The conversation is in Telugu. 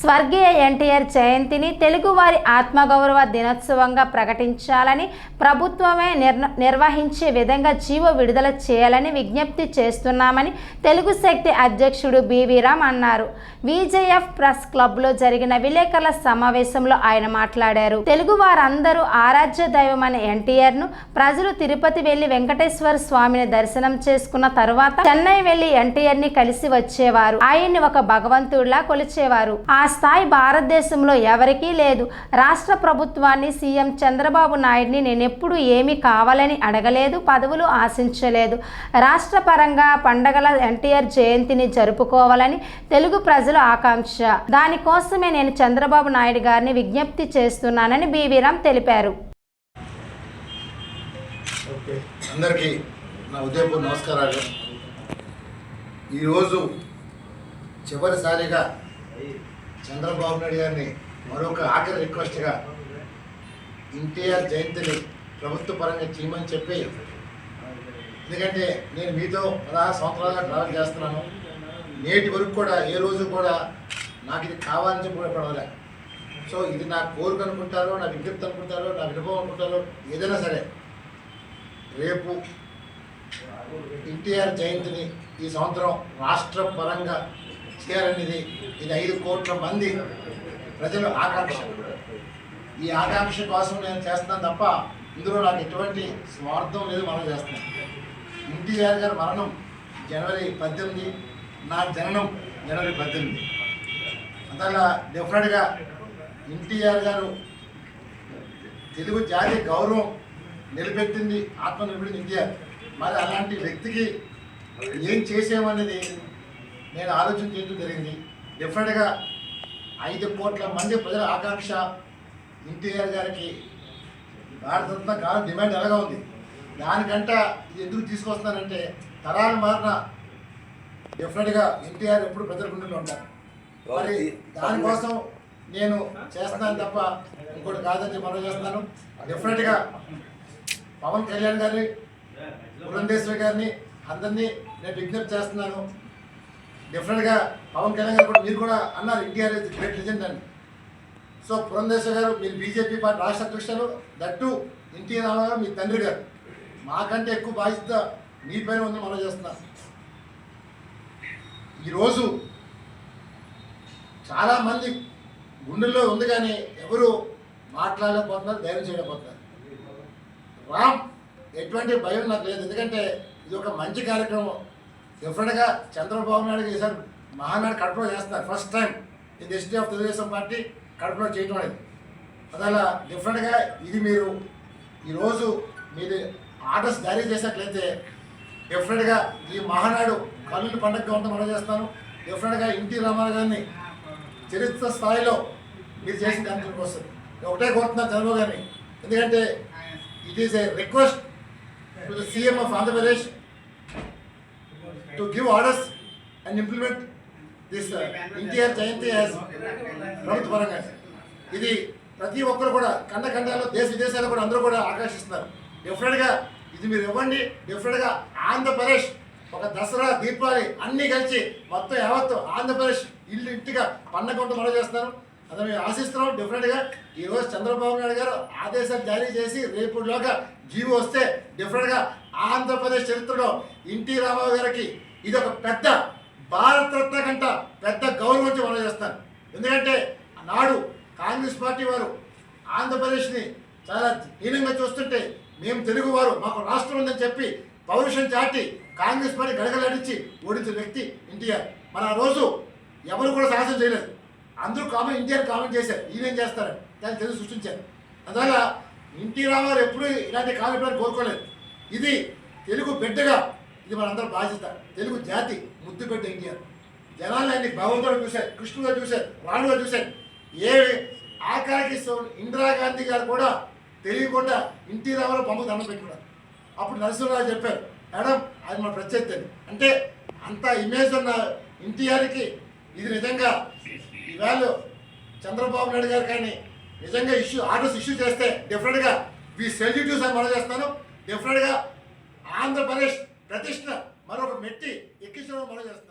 స్వర్గీయ ఎన్టీఆర్ జయంతిని తెలుగువారి ఆత్మగౌరవ దినోత్సవంగా ప్రకటించాలని ప్రభుత్వమే నిర్ణ నిర్వహించే విధంగా జీవో విడుదల చేయాలని విజ్ఞప్తి చేస్తున్నామని తెలుగు శక్తి అధ్యక్షుడు బీవీరామ్ రామ్ అన్నారు. విజేఎఫ్ ప్రెస్ క్లబ్లో జరిగిన విలేకరుల సమావేశంలో ఆయన మాట్లాడారు. తెలుగు వారందరూ ఆరాధ్య దైవమైన ఎన్టీఆర్ను ప్రజలు తిరుపతి వెళ్ళి వెంకటేశ్వర స్వామిని దర్శనం చేసుకున్న తరువాత చెన్నై వెళ్ళి ఎన్టీఆర్ని కలిసి వచ్చేవారు. ఆయన్ని ఒక భగవంతుడిలా కొలిచేవారు. ఆ స్థాయి భారతదేశంలో ఎవరికీ లేదు. రాష్ట్ర ప్రభుత్వాన్ని సీఎం చంద్రబాబు నాయుడిని నేనెప్పుడు ఏమీ కావాలని అడగలేదు పదవులు ఆశించలేదు. రాష్ట్ర పరంగా పండగల ఎన్టీఆర్ జయంతిని జరుపుకోవాలని తెలుగు ప్రజల ఆకాంక్ష. దానికోసమే నేను చంద్రబాబు నాయుడు గారిని విజ్ఞప్తి చేస్తున్నానని బీవీరామ్ తెలిపారు. అందరికీ నా ఉదయపూర్ నమస్కారాలు. ఈరోజు చివరిసారిగా చంద్రబాబు నాయుడు గారిని మరొక ఆఖరి రిక్వెస్ట్గా ఎన్టీఆర్ జయంతిని ప్రభుత్వ పరంగా చేయమని చెప్పి ఎందుకంటే నేను మీతో పదహారు సంవత్సరాలుగా ట్రావెల్ చేస్తున్నాను. నేటి వరకు కూడా ఏ రోజు కూడా నాకు ఇది కావాలని చెప్పి కూడా సో ఇది నా కోరిక అనుకుంటారో నా విజ్ఞప్తి అనుకుంటారో నా వినుభవం అనుకుంటారో ఏదైనా సరే రేపు ఎన్టీఆర్ జయంతిని ఈ సంవత్సరం రాష్ట్ర పరంగా చేయాలనేది ఇది ఐదు కోట్ల మంది ప్రజలు ఆకాంక్ష. ఈ ఆకాంక్ష కోసం నేను చేస్తున్నాను తప్ప ఇందులో నాకు ఎటువంటి స్వార్థం లేదు మనం చేస్తున్నాను ఎన్టీఆర్ గారి మరణం జనవరి పద్దెనిమిది నా జననం జనవరి పద్దెనిమిది. అంతగా డెఫినెట్గా ఎన్టీఆర్ గారు తెలుగు జాతి గౌరవం నిలబెట్టింది ఆత్మ నిలబెట్టింది ఎన్టీఆర్ మరి అలాంటి వ్యక్తికి ఏం చేసామనేది నేను ఆలోచన చేయడం జరిగింది. డెఫినెట్గా ఐదు కోట్ల మంది ప్రజల ఆకాంక్ష ఎన్టీఆర్ గారికి భారతరత్న కాలం డిమాండ్ ఎలాగా ఉంది? దానికంట ఇది ఎందుకు తీసుకొస్తున్నానంటే తరాలు మారిన డెఫినెట్గా ఎన్టీఆర్ ఎప్పుడు ప్రజల గుండెల్లో ఉంటారు మరి దానికోసం నేను చేస్తున్నాను తప్ప ఇంకోటి కాదని మనం చేస్తున్నాను. డెఫినెట్గా పవన్ కళ్యాణ్ గారిని పురంధేశ్వరి గారిని అందరినీ నేను విజ్ఞప్తి చేస్తున్నాను. డెఫినెట్గా పవన్ కళ్యాణ్ గారు కూడా మీరు కూడా అన్నారు ఎన్టీఆర్ ఇస్ గ్రేట్ లెజెండ్ అని. సో పురంధేశ్వరి గారు మీరు బీజేపీ పార్టీ రాష్ట్ర అధ్యక్షులు దట్టు ఎన్టీఆర్ రామారావు మీ తండ్రి గారు. మాకంటే ఎక్కువ బాధ్యత మీ పైన ఉందని మనం చేస్తున్నాం. ఈరోజు చాలామంది గుండెల్లో ఉంది కానీ ఎవరు మాట్లాడలేకపోతున్నారు ధైర్యం చేయలేకపోతున్నారు రామ్ ఎటువంటి భయం నాకు లేదు. ఎందుకంటే ఇది ఒక మంచి కార్యక్రమం. డెఫినెట్గా చంద్రబాబు నాయుడు ఈసారి మహానాడు కడపలో చేస్తున్నారు. First time in history of Telugudesam party కడపలో చేయటం అనేది. అదలా డెఫినెట్గా ఇది మీరు ఈరోజు మీరు ఆర్డర్స్ జారీ చేసినట్లయితే డెఫినెట్గా ఈ మహానాడు కళ్ళు పండుగగా ఉంటే మనం చేస్తాను. డెఫినెట్గా ఇంటి రామారావు గారిని చరిత్ర స్థాయిలో మీరు చేసిన దాంట్లోకి వస్తుంది ఒకటే కోరుతున్నాను చంద్రబాబు గారిని. ఎందుకంటే it is a request to the CM of Andhra Pradesh to give orders and implement this NTR Jayanti as ప్రభుత్వ పరంగా ఇది ప్రతి ఒక్కరు కూడా ఖండ ఖండాల్లో దేశ విదేశాల్లో కూడా అందరూ కూడా ఆకర్షిస్తున్నారు. డెఫినెట్గా ఇది మీరు ఇవ్వండి. డెఫినెట్గా ఆంధ్రప్రదేశ్ ఒక దసరా దీపావళి అన్నీ కలిసి మొత్తం యావత్తు ఆంధ్రప్రదేశ్ ఇల్లు ఇంటిగా పండగ మనం చేస్తున్నారు. అది మేము ఆశిస్తున్నాం. డెఫినెట్గా ఈరోజు చంద్రబాబు నాయుడు గారు ఆదేశాలు జారీ చేసి రేపులోగా జీవో వస్తే డెఫినెట్గా ఆంధ్రప్రదేశ్ చరిత్రలో ఎన్టీ రామారావు గారికి ఇది ఒక పెద్ద భారతరత్న కంట పెద్ద గౌరవం మనం చేస్తాను ఎందుకంటే నాడు కాంగ్రెస్ పార్టీ వారు ఆంధ్రప్రదేశ్ని చాలా హీనంగా చూస్తుంటే మేము తెలుగువారు మాకు రాష్ట్రం ఉందని చెప్పి పౌరుషం చాటి కాంగ్రెస్ పార్టీ గడగలాడించి ఓడించిన వ్యక్తి ఎన్టీఆర్. మన ఆ రోజు ఎవరు కూడా సాహసం చేయలేదు. అందరూ కామెంట్ ఎన్టీఆర్ కామెంట్ చేశారు. ఈయనేం చేస్తారు దాన్ని తెలుగు సృష్టించారు. అందువల్ల ఎన్టీ రామారావు ఎప్పుడూ ఇలాంటి కామెంట్ కోరుకోలేదు. ఇది తెలుగు బిడ్డగా ఇది మనందరం బాధ్యత. తెలుగు జాతి ముద్దు బిడ్డ ఇండియా. జనాలు అన్ని భగవంతుడు చూశారు కృష్ణుగా చూశారు రాణుగా చూశారు. ఏ ఆఖరికి సో- ఇందిరాగాంధీ గారు కూడా తెలియకుండా ఇంటి రామారావు పంపు దండం పెట్టుకున్నారు. అప్పుడు నరసింహరావు చెప్పారు మేడం అది మన ప్రత్యేకత అంటే అంత ఇమేజ్ ఉన్న ఎన్టీఆర్కి ఇది నిజంగా ఈవేళ చంద్రబాబు నాయుడు గారు కానీ నిజంగా ఇష్యూ ఆర్డర్స్ ఇష్యూ చేస్తే డెఫినెట్గా వీ సెల్యూటివ్స్ అని మనం చేస్తాను. డెఫినెట్గా ఆంధ్రప్రదేశ్ ప్రతిష్ట మరొక మెట్టి ఎక్కించడం మనం చేస్తాం